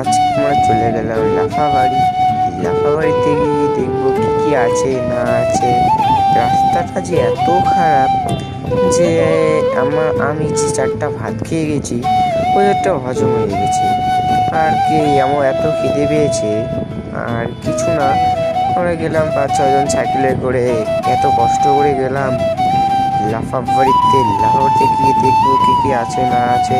আজকে আমরা চলে গেলাম লাফাবাড়ি। লাফাবাড়িতে গিয়ে দেখব কি কি আছে, না আছে। রাস্তাটা যে এত খারাপ যে আমার, আমি যে চারটা ভাত খেয়ে গেছি ওদেরটা হজম হয়ে গেছে। আর কি, আমার এত খিদে পেয়েছে। আর কিছু না, আমরা গেলাম পাঁচ ছজন সাইকেলে করে। এত কষ্ট করে গেলাম। লাফাবাড়িতে লাফাবাড়িতে গিয়ে দেখব কি কি আছে, না আছে।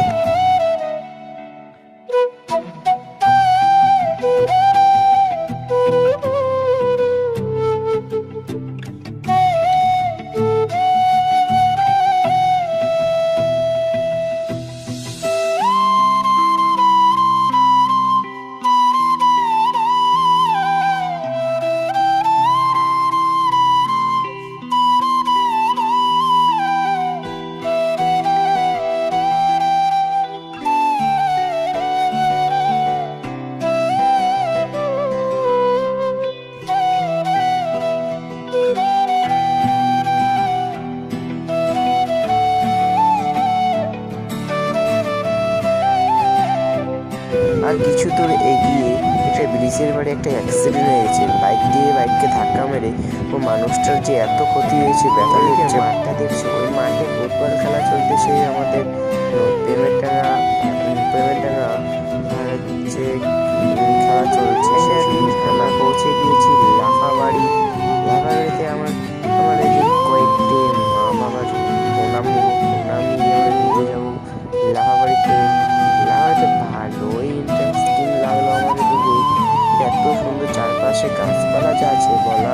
আর কিছু দূর এগিয়ে একটা ব্রিজের বাড়ি একটা অ্যাক্সিডেন্ট হয়েছে। বাইক দিয়ে বাইককে ধাক্কা মেরে ও মানুষটার যে এত ক্ষতি হয়েছে ব্যথা হয়েছে। মাঠটা দেখছে। ওই মাঠে ফুটবল খেলা চলতেছে আমাদের প্রেমের টাকা প্রেমের টাকা যে খেলা চলছে সে খেলা পৌঁছে সুন্দর চারপাশে গাছপালা যা আছে বলা--